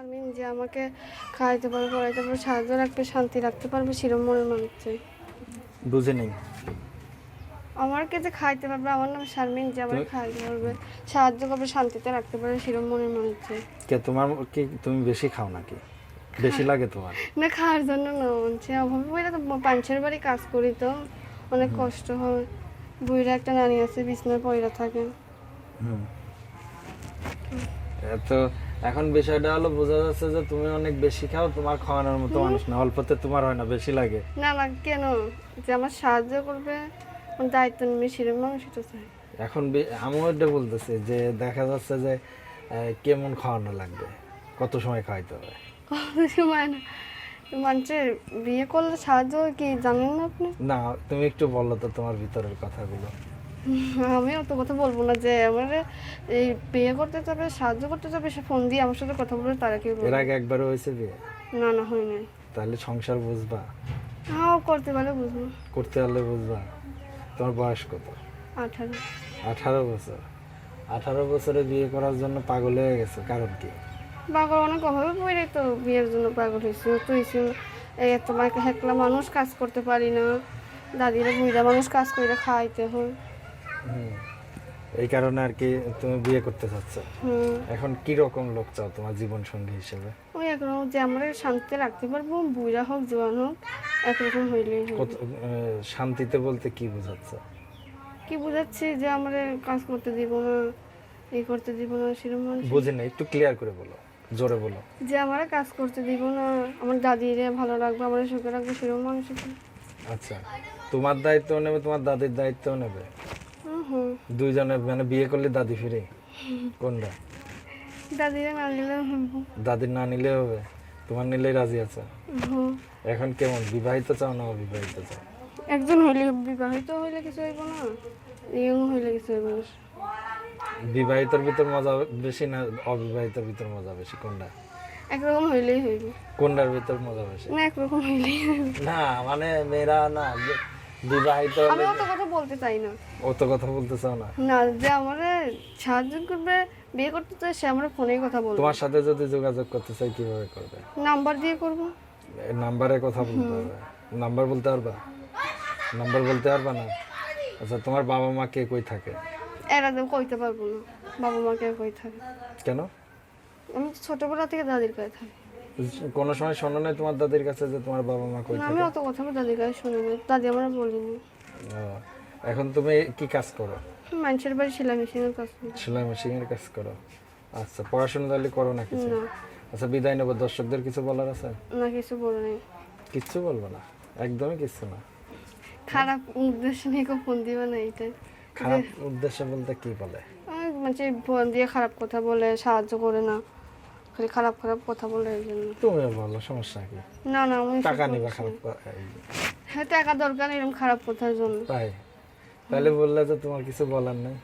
শারমিন যে আমাকে খাইতে পারবে পড়াইতে পারবে সাহায্য রাখবে শান্তি রাখতে পারবে সেরকম মনের মানুষ চাই বুঝে নেই। আমাকে যে খাইতে পারবে আমার নাম শারমিন যে আমাকে খাইতে পারবে সাহায্য করবে শান্তিতে রাখতে পারবে সেরকম মনের মানুষ চাই কে তোমার কি তুমি বেশি খাও নাকি? বেশি লাগে তোমার? না খাওয়ার জন্য না মনছে অভাবে বইরা তো পাঞ্চের বাড়ি কাজ করি তো অনেক কষ্ট হয়। বুড়িরা একটা নানি আছে বিছনায় পয়রা থাকে। হুম। তো এখন বিষয়টা হলো বোঝা যাচ্ছে যে তুমি অনেক বেশি খাও তোমার খাওয়ানোর মতো মানুষ না অল্পতে তোমার হয় না বেশি লাগে। না না কেন? যে আমার সাহায্য করবে দায়িত্ব নেবে সেরকম তো চাই। এখন আমিও এটা বলতেছি যে দেখা যাচ্ছে যে কেমন খাওয়ানো লাগবে কত সময় খাওয়াইতে হবে? কত সময় না। মানুষের বিয়ে করলে সাহায্য কি জানেন না আপনি? না তুমি একটু বলো তো তোমার ভিতরের কথাগুলো। আমি অত কথা বলব না যে আমার এই বিয়ে করতে যাবে সাহায্য করতে যাবে সে ফোন দিয়ে আমার সাথে কথা বলবে তারা কেউ এর আগে একবারও হয়েছে বিয়ে? না না হয় নাই। তাহলে সংসার বুঝবা। হ্যাঁ করতে পারলে বুঝব। করতে পারলে বুঝবা। তোমার বয়স কত? আঠারো। আঠারো বছর। আঠারো বছরে বিয়ে করার জন্য পাগল হয়ে গেছে কারণ কি? পাগল অনেক অভাবে পড়ে তো বিয়ের জন্য পাগল হয়েছে তো হয়েছে। এই তোমার হেকলা মানুষ কাজ করতে পারি না। দাদিরা বুড়িরা মানুষ কাজ করে খাইতে হয়। এই কারণে আর কি তুমি বিয়ে করতে চাচ্ছ? এখন কি রকম লোক চাও তোমার জীবন সঙ্গী হিসেবে? ওই একরকম যে আমরা শান্তিতে রাখতে পারব বুড়া হোক জোয়ান হোক একরকম হইলেই। কত শান্তিতে বলতে কি বোঝাচ্ছ? কি বুঝাচ্ছি যে আমরা কাজ করতে দিব না এই করতে দিব না সেরকম বুঝি না একটু ক্লিয়ার করে বলো জোরে বলো। যে আমরা কাজ করতে দিব না আমার দাদিরে ভালো রাখবে আমার সুখে রাখবে সেরকম মানুষ আচ্ছা তোমার দায়িত্ব নেবে তোমার দাদির দায়িত্ব নেবে। দুইজনে মানে বিয়ে করলে দাদি ফিরে? কোনটা? দাদিরে না হইব দাদির না নিলে হবে? তোমার নিলেই রাজি আছে? এখন কেমন? বিবাহিত চাও না অবিবাহিত চাও? একজন হইলে বিবাহিত হইলে কিছু হইব না ইয়ং হইলে কিছু হইব না। বিবাহিতর ভিতর মজা বেশি না অবিবাহিতর ভিতর মজা বেশি? কোনটা? একরকম হইলেই হইব। কোনটার ভিতর মজা বেশি? না একরকম হইলেই না মানে মেয়েরা না বিবাহিত আমি অত কথা বলতে চাই না। অত কথা বলতে চাও না? না যে আমার সাহায্য করবে বিয়ে করতে চাই সে আমার ফোনেই কথা বলবে। তোমার সাথে যদি যোগাযোগ করতে চাই কীভাবে করবে? নাম্বার দিয়ে করব। নাম্বারে কথা বলতে হবে। নাম্বার বলতে পারবা? নাম্বার বলতে পারবা না? আচ্ছা তোমার বাবা মা কে কই থাকে? এরা তো কইতে পারব না। বাবা মাকে কই থাকে? কেন? আমি ছোটবেলা থেকে দাদির কাছে থাকি। কোনো সময় শোনো নাই তোমার দাদির কাছে যে তোমার বাবা মা কই আমি অত কথা আমার দাদির কাছে শুনি না দাদি আমার বলিনি। এখন তুমি কি কাজ করো? মানুষের বাড়ি সেলাই মেশিনের কাজ করি। সেলাই মেশিনের কাজ করো। আচ্ছা পড়াশোনা তাহলে করো না কিছু? না। আচ্ছা বিদায় নেব। দর্শকদের কিছু বলার আছে? না কিছু বলে নেই। কিচ্ছু বলব না। একদমই কিচ্ছু না। খারাপ উদ্দেশ্য নিয়ে কেউ ফোন দিবে না এইটাই খারাপ উদ্দেশ্য বলতে কি বলে? মানে ফোন দিয়ে খারাপ কথা বলে সাহায্য করে না। খালি খারাপ খারাপ কথা বলে এই জন্য। তুমি বলো সমস্যা কি? না না আমি টাকা নিবা খারাপ হ্যাঁ টাকা দরকার এরকম খারাপ কথার জন্য। তাই? তাহলে বললে তো তোমার কিছু বলার নেই।